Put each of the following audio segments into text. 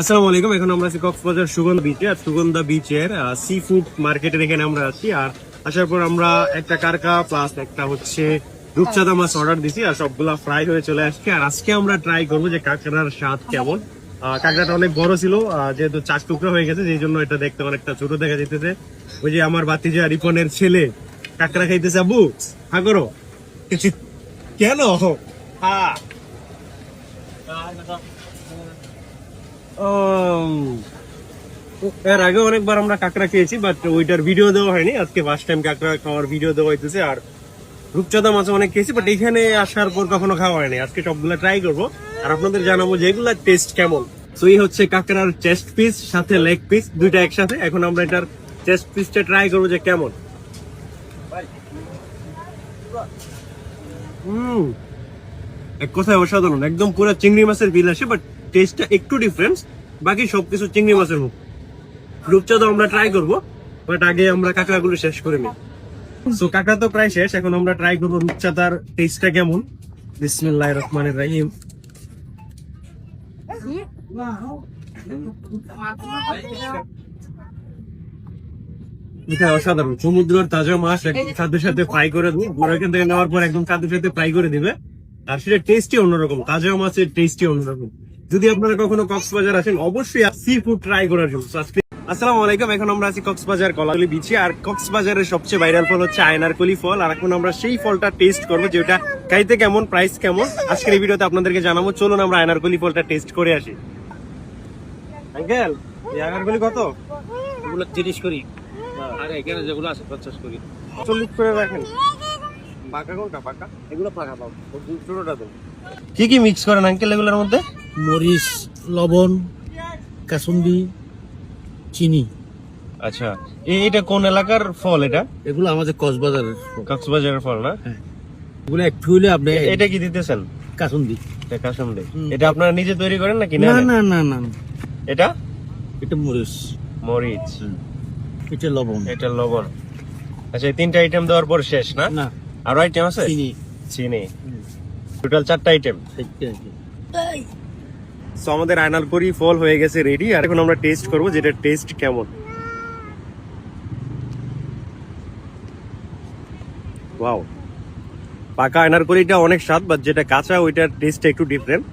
আসসালামু আলাইকুম, এখন আমরা আছি কক্সবাজার সুগন্ধা বিচে আর সুগন্ধা বিচের সি ফুড মার্কেটের এখানে আমরা আছি। আর আসার পর আমরা একটা কারকা প্লাস একটা হচ্ছে রূপচাঁদা মাছ অর্ডার দিছি, আর সবগুলা ফ্রাই হয়ে চলে আসছে। আর আজকে আমরা ট্রাই করব যে কাঁকড়ার স্বাদ কেমন। কাঁকড়াটা অনেক বড় ছিল যেহেতু চাক টুকরো হয়ে গেছে, সেই জন্য এটা দেখতে অনেকটা ছোট দেখা যেতেছে ওই যে আমার বাতিজা রিপনের ছেলে কাঁকড়া খাইতেছে আবু হা করো। কেন? হ্যাঁ ও এর আগে অনেকবার আমরা কাঁকড়া খেয়েছি বাট ওইটার ভিডিও দেওয়া হয়নি। আজকে ফার্স্ট টাইম কাঁকড়া খাওয়ার ভিডিও দেওয়া হইতেছে। আর রূপচাঁদা মাছ অনেক খেয়েছি বাট এখানে আসার পর কখনো খাওয়া হয়নি। আজকে সবগুলা ট্রাই করব। আর আপনাদের জানাব যে এগুলার টেস্ট কেমন। তো এই হচ্ছে কাঁকড়ার চেস্ট পিস সাথে লেগ পিস দুইটা একসাথে। এখন আমরা এটার চেস্ট পিসটা ট্রাই করব যে কেমন। হুম, এক কথায় অসাধারণ। একদম পুরো চিংড়ি মাছের বিল আসে বাট টেস্টটা একটু ডিফারেন্স বাকি সবকিছু চিংড়ি মাছের মুখ। রূপচাঁদা আমরা ট্রাই করব বাট আগে আমরা কাঁকড়াগুলো শেষ করে নিই। সো কাঁকড়া তো প্রায় শেষ, এখন আমরা ট্রাই করব রূপচাঁদার টেস্টটা কেমন। বিসমিল্লাহ রহমানের রাহিম। এটা অসাধারণ। সমুদ্রের তাজা মাছ খাদ্যের সাথে ফ্রাই করে দিবে পুরো এখান থেকে নেওয়ার পর একদম খাদ্যের সাথে ফ্রাই করে দিবে। আর সেটা টেস্টই অন্যরকম, তাজা মাছের টেস্টই অন্যরকম। যদি আপনারা কখনো কক্সবাজার আসেন অবশ্যই সি ফুড ট্রাই করার জন্য। আসসালামু আলাইকুম এখন আমরা আছি কক্সবাজার কলাগুলি বিচে আর কক্সবাজারের সবচেয়ে ভাইরাল ফল হচ্ছে আয়নারকলি ফল। আর এখন আমরা সেই ফলটা টেস্ট করব যেটা খাইতে কেমন প্রাইস কেমন। আজকের এই ভিডিওতে আপনাদেরকে জানাব চলুন আমরা আয়নারকলি ফলটা টেস্ট করে আসি। আঙ্কেল কত? এগুলো তিরিশ করি। আর এখানে যেগুলো আছে পঞ্চাশ করি। চল্লিশ করে রাখেন। পাকা কোনটা? পাকা? এগুলো পাকা পাবো ছোটটা তো। কি কি মিক্স করেন আঙ্কেল এগুলোর মধ্যে? মরিচ লবণ কাসুন্দি চিনি। আচ্ছা এই- এটা কোন এলাকার ফল এটা? এগুলো আমাদের কক্সবাজারের কক্সবাজারের ফল না? এগুলো একটু হলে আপনি এটা কি দিতেছেন? কাসুন্দি। এটা কাসুন্দি। এটা আপনারা নিজে তৈরি করেন নাকি? না না না। না এটা? এটা মরিচ। মরিচ। এটা লবণ। এটা লবণ। আচ্ছা এই তিনটা আইটেম দেওয়ার পর শেষ না? না। আরও আইটেম আছে? চিনি। চিনি। টোটাল চারটা আইটেম এইটা আর কি। সো আমাদের আয়নাল করি ফল হয়ে গেছে রেডি আর এখন আমরা টেস্ট করব যেটা টেস্ট কেমন। ওয়াও পাকা আয়নার করিটা অনেক স্বাদ বাট যেটা কাঁচা ওইটার টেস্টটা একটু ডিফারেন্ট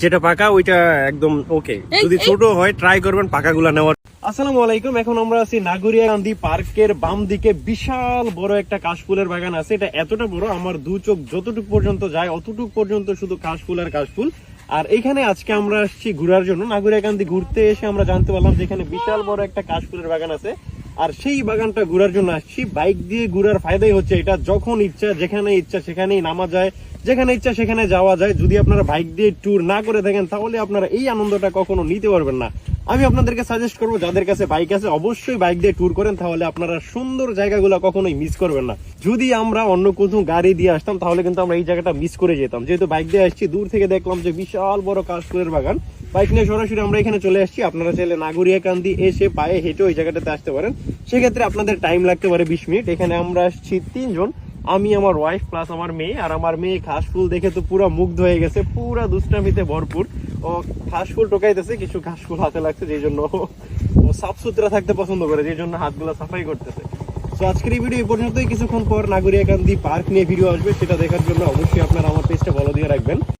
যেটা পাকা ওইটা একদম ওকে যদি ছোট হয় ট্রাই করবেন পাকাগুলা নেওয়ার। আসসালামু আলাইকুম এখন আমরা আছি নাগরিয়া গান্ধী পার্কের বাম দিকে। বিশাল বড় একটা কাশফুলের বাগান আছে। এটা এতটা বড় আমার দু চোখ যতটুকু পর্যন্ত যায় অতটুকু পর্যন্ত শুধু কাশফুল আর কাশফুল। আর এখানে আজকে আমরা আসছি ঘুরার জন্য। নাগরিক গান্ধী ঘুরতে এসে আমরা জানতে পারলাম যে এখানে বিশাল বড় একটা কাশফুলের বাগান আছে। আর সেই বাগানটা ঘুরার জন্য আসছি। বাইক দিয়ে ঘুরার ফায়দাই হচ্ছে এটা। যখন ইচ্ছা, যেখানে ইচ্ছা, সেখানেই নামা যায়। যেখানে ইচ্ছা, সেখানে যাওয়া যায়। যদি আপনারা বাইক দিয়ে ট্যুর না করে থাকেন, তাহলে আপনারা এই আনন্দটা কখনো নিতে পারবেন না। আমি আপনাদেরকে সাজেস্ট করব, যাদের কাছে বাইক আছে, অবশ্যই বাইক দিয়ে ট্যুর করেন, তাহলে আপনারা সুন্দর জায়গাগুলো কখনোই মিস করবেন না। যদি আমরা অন্য কোনো গাড়ি দিয়ে আসতাম, তাহলে কিন্তু আমরা এই জায়গাটা মিস করে যেতাম। যেহেতু বাইক দিয়ে আসছি, দূর থেকে দেখলাম যে বিশাল বড় কাশফুলের বাগান। বাইক নিয়ে সরাসরি আমরা এখানে চলে আসছি। আপনারা চাইলে নাগরিয়া কান্দি এসে পায়ে হেঁটে ওই জায়গাটাতে আসতে পারেন। সেক্ষেত্রে আপনাদের টাইম লাগতে পারে বিশ মিনিট। এখানে আমরা আসছি তিনজন। আমি, আমার ওয়াইফ প্লাস আমার মেয়ে। আর আমার মেয়ে ঘাস ফুল দেখে তো পুরো মুগ্ধ হয়ে গেছে। পুরা দুষ্টামিতে ভরপুর। ও ঘাস ফুল টোকাইতেছে কিছু ঘাস ফুল হাতে লাগছে, যেই জন্য ও- সাফ সুতরা থাকতে পছন্দ করে, যেই জন্য হাতগুলো সাফাই করতেছে। তো আজকের এই ভিডিও এই পর্যন্তই। কিছুক্ষণ পর নাগরিয়া গান্ধী পার্ক নিয়ে ভিডিও আসবে, সেটা দেখার জন্য অবশ্যই আপনারা আমার পেজটা ফলো দিয়ে রাখবেন।